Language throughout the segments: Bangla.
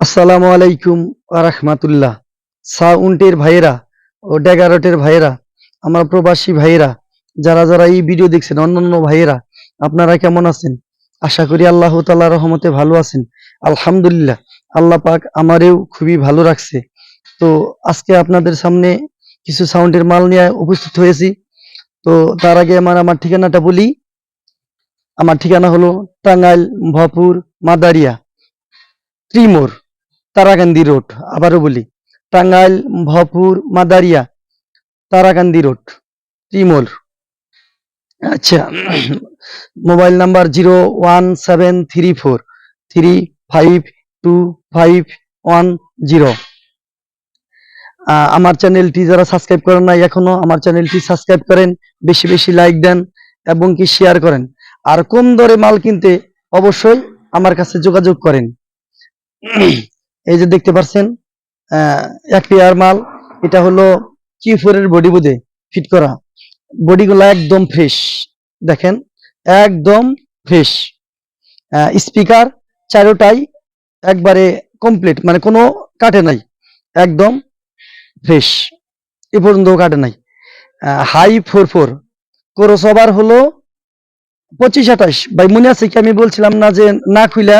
আসসালামু আলাইকুম রাহমাতুল্লাহ। সাউন্টের ভাইয়েরা ও ডেগারটের ভাইয়েরা, আমার প্রবাসী ভাইয়েরা, যারা যারা এই ভিডিও দেখছেন, অন্যান্য ভাইয়েরা, আপনারা কেমন আছেন? আশা করি আল্লাহ তাআলা রহমতে ভালো আছেন। আলহামদুলিল্লাহ, আল্লাহ পাক আমারেও খুবই ভালো রাখছে। তো আজকে আপনাদের সামনে কিছু সাউন্ডের মাল নিয়ে উপস্থিত হয়েছি। তো তার আগে আমার আমার ঠিকানাটা বলি। আমার ঠিকানা হলো টাঙ্গাইল ভপুর মাদারিয়া, ত্রিমোর। তারাকান্দি রোড, আবারও বলি, টাঙ্গাইল, ভপুর, মাদারিয়া তারাকান্দি রোড ত্রিমোর আচ্ছা mobile number zero one seven three four three five two five one zero. আমার চ্যানেলটি যারা সাবস্ক্রাইব করেন নাই এখনও, আমার চ্যানেলটি সাবস্ক্রাইব করেন, বেশি বেশি লাইক দেন এবং কি শেয়ার করেন। আর কম দরে মাল কিনতে অবশ্যই আমার কাছে যোগাযোগ করেন। এই যে দেখতে পাচ্ছেন এক পেয়ার মাল, এটা হলো কি ফোরের বডি বুধে ফিট করা। বডিগুলো একদম ফ্রেশ দেখেন, একদম ফ্রেশ স্পিকার চারোটাই একবারে কমপ্লিট মানে কোনো কাটে নাই, একদম ফ্রেশ এ পর্যন্ত কাটে নাই। হাই ফোর ফোর ক্রসওভার হলো পঁচিশ আঠাশ। ভাই, মনে আছে কি? আমি বলছিলাম না যে না খুইলা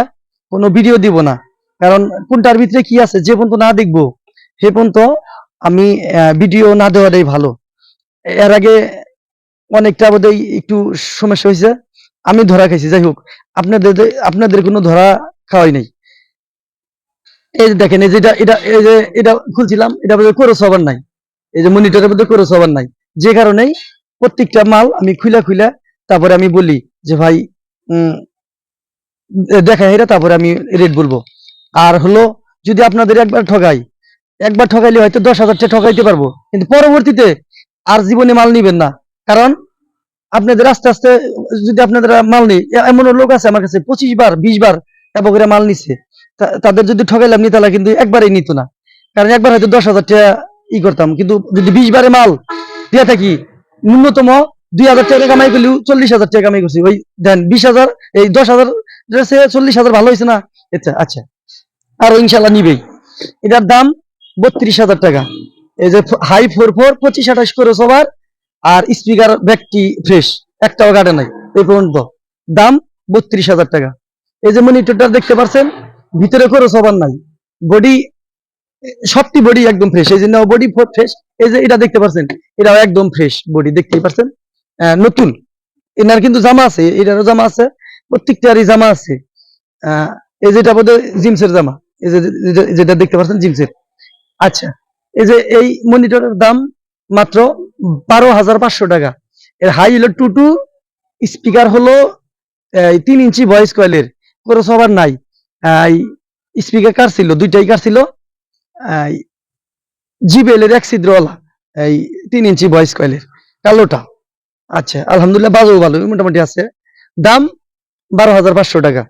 কোনো ভিডিও দিব না। কারণ কোনটার ভিতরে কি আছে, যে পর্যন্ত না দেখব, সে পর্যন্ত আমি ভিডিও না দেওয়াটাই ভালো। এর আগে অনেকটা বোধহয় একটু সমস্যা হয়েছে, আমি ধরা খাইছি। যাই হোক, আপনাদের আপনাদের কোনো ধরা খাওয়াই নাই। এই যে দেখেন, এই যে এটা এটা, এই যে এটা খুলছিলাম, এটা বোধহয় করে সবার নাই। এই যে মনিটরের মধ্যে করে সবার নাই। যে কারণেই প্রত্যেকটা মাল আমি খুলা খুলা তারপরে আমি বলি যে, ভাই দেখা এটা, তারপরে আমি রেট বলব। আর হলো যদি আপনাদের একবার ঠগাই, একবার ঠগাইলে হয়তো দশ হাজার টাকা ঠগাইতে পারব। কিন্তু পরবর্তীতে আর জীবনে মাল নিবেন না। কারণ আপনাদের আস্তে আস্তে যদি আপনাদের মাল নেই এমন লোক আছে আমার কাছে পঁচিশ বার, বিশ বার এবার মাল নিচ্ছে তাদের যদি ঠগাইলাম নিতালা কিন্তু একবারই নিত না। কারণ একবার হয়তো দশ হাজার টাকা ই করতাম। কিন্তু যদি বিশ বারে মাল দিয়ে থাকি, ন্যূনতম দুই হাজার টাকা কামাই করলেও চল্লিশ হাজার টাকা কামাই করছি। ওই দেন বিশ হাজার, এই দশ হাজার চল্লিশ হাজার ভালো হয়েছে না? আচ্ছা আচ্ছা। আর ইনশাল্লাহ নিবেই। এটার দাম বত্রিশ হাজার টাকা। এই যে হাই ফোর ফোর, পঁচিশ আঠাশ করে সবার, আর স্পিকার ব্যাগটি ফ্রেশ, একটাও কাটে নাই, এই পর্যন্ত। দাম বত্রিশ হাজার টাকা। এই যে মনিটরটা দেখতে পাচ্ছেন ভিতরে করে সবার নাই। বডি সবটি বডি একদম ফ্রেশ এই জন্য বডি ফ্রেশ এই যে এটা দেখতে পাচ্ছেন এটাও একদম ফ্রেশ বডি দেখতেই পাচ্ছেন নতুন। এনার কিন্তু জামা আছে, এটারও জামা আছে, প্রত্যেকটারই জামা আছে। এই যেটা বোধ হয় জিমসের জামা। যেটা- দেখতে পাচ্ছেন, জিন্সের। আচ্ছা এই যে এই মনিটরের দাম মাত্র বারো হাজার পাঁচশো টাকা। এর হাই হলো টু টু, স্পিকার হলো তিন ইঞ্চি ভয়েস কয়েলের। কোনো সবার নাই। স্পিকার কার ছিল? দুইটাই কার ছিল? জিবেল এর এক ছিদ্রওয়ালা, এই তিন ইঞ্চি ভয়েস কয়েলের। কালোটা। আচ্ছা আলহামদুলিল্লাহ বাজেও ভালো, মোটামুটি আছে। দাম বারো হাজার পাঁচশো টাকা।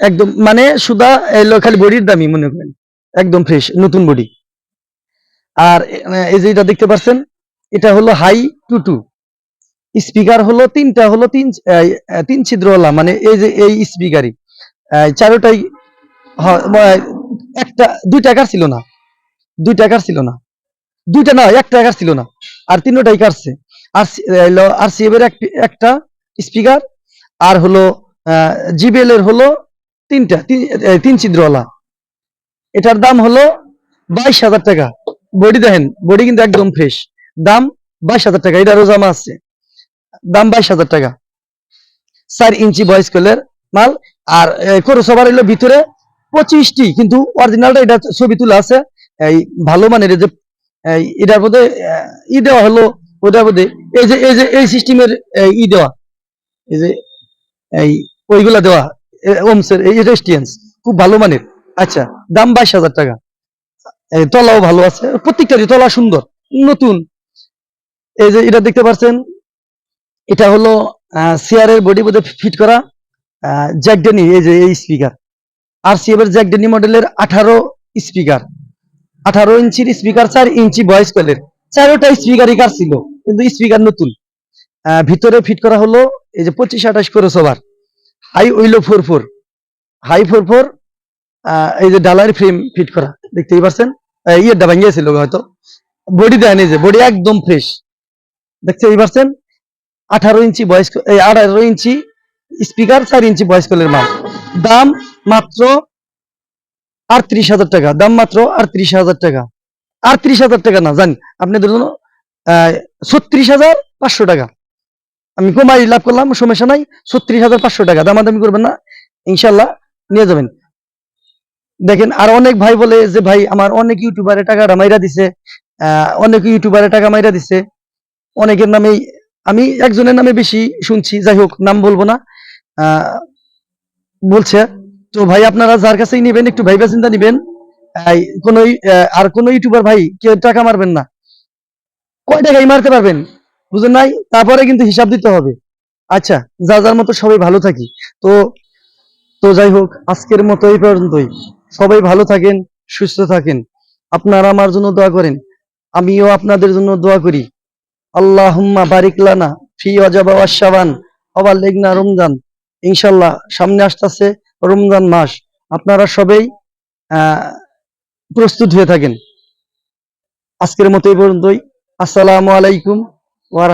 একদম মানে সুদা এলো খালি বডির দামই মনে করেন। একদম ফ্রেশ নতুন বডি। আর এই যে এটা দেখতে পাচ্ছেন এটা হলো হাই টু টু স্পিকার হলো তিনটা, হলো তিন তিন ছিদ্রওয়ালা মানে এই যে, এই স্পিকারই চারোটাই একটা দুই টাকার ছিল না? দুই টাকার ছিল না? দুইটা না এক টাকার ছিল না? আর তিনটাই কাটছে আর আর সিএবের একটা স্পিকার আর হলো জিবেল এর হলো তিনটা, তিন- ছিদ্রওয়ালা। এটার দাম হলো বাইশ হাজার টাকা। বডি দেখেন, বডি কিন্তু একদম ফ্রেশ দাম বাইশ হাজার টাকা এটারও জামা আছে। দাম বাইশ হাজার টাকা। চার ইঞ্চি বয়স কলের মাল, আর সবার হলো ভিতরে পঁচিশটি, কিন্তু অরিজিনালটা এটা ছবি তোলা আছে। এই ভালো মানের যে এটার মধ্যে ই দেওয়া হলো, ওটার মধ্যে, এই যে এই যে, এই সিস্টেমের ই দেওয়া, এই যে, এই ওইগুলা দেওয়া। ওমসের এই রেস্টিয়েন্স খুব ভালো মানের। আচ্ছা দাম বাইশ হাজার টাকা। তলাও ভালো আছে প্রত্যেকটারই তলা সুন্দর, নতুন। এই যে এটা দেখতে পাচ্ছেন এটা হলো সিআরের বডি বোধে ফিট করা জ্যাকডেনি এই যে, এই স্পিকার আর সিএফের জ্যাকডেনি মডেলের আঠারো স্পিকার আঠারো ইঞ্চির স্পিকার চার ইঞ্চি ভয়েস কয়েলের চারোটা স্পিকারই কার ছিল, কিন্তু স্পিকার নতুন। ভিতরে ফিট করা হলো, এই যে পঁচিশ আঠাশ করে সবার hi ওইলো four four. Hi four four এই যে ডালার ফ্রেম ফিট করা দেখতেই আহ, ইয়েরটা ভাঙিয়েছিল হয়তো। বডি দেয়নি যে বডি একদম ফ্রেশ দেখতেই পাচ্ছেন আঠারো ইঞ্চি বয়স এই আঠারো ইঞ্চি স্পিকার চার ইঞ্চি বয়স মাল। দাম মাত্র আটত্রিশ হাজার টাকা দাম মাত্র আটত্রিশ হাজার টাকা। আটত্রিশ হাজার টাকা না জানি আপনাদের জন্য ছত্রিশ হাজার পাঁচশো টাকা। আমি কমাই লাভ করলাম, সমস্যা নাই, ছত্রিশ হাজার পাঁচশো টাকা, দামাদামি করবেন না ইনশাল্লাহ নিয়ে যাবেন। দেখেন, আর অনেক ভাই বলে যে, ভাই, আমার অনেক ইউটিউবারে টাকাটা মাইরা দিছে। অনেক ইউটিউবারে টাকা মাইরা দিছে। অনেকের নামেই আমি একজনের নামে বেশি শুনছি, যাই হোক, নাম বলব না। বলছে, তো ভাই, আপনারা যার কাছেই নেবেন, একটু ভাইবা চিন্তা নিবেন। কোন আর কোন ইউটিউবার ভাই, কেউ টাকা মারবেন না। কয় টাকাই মারতে পারবেন? বুঝেন নাই তারপরে কিন্তু হিসাব দিতে হবে। আচ্ছা যা যার মতো সবাই ভালো থাকি। তো তো যাই হোক, আজকের মতো এই পর্যন্তই। সবাই ভালো থাকেন, সুস্থ থাকেন। আপনারা আমার জন্য দোয়া করেন। আমিও আপনাদের জন্য দোয়া করি। আল্লাহুম্মা বারিক লানা ফি ওয়াজাবা ওয়াশাবান আবার লেগনা রমজান। ইনশাল্লাহ সামনে আসতেছে রমজান মাস। আপনারা সবাই প্রস্তুত হয়ে থাকেন। আজকের মতো এই পর্যন্তই। আসসালামু আলাইকুম। ওয়া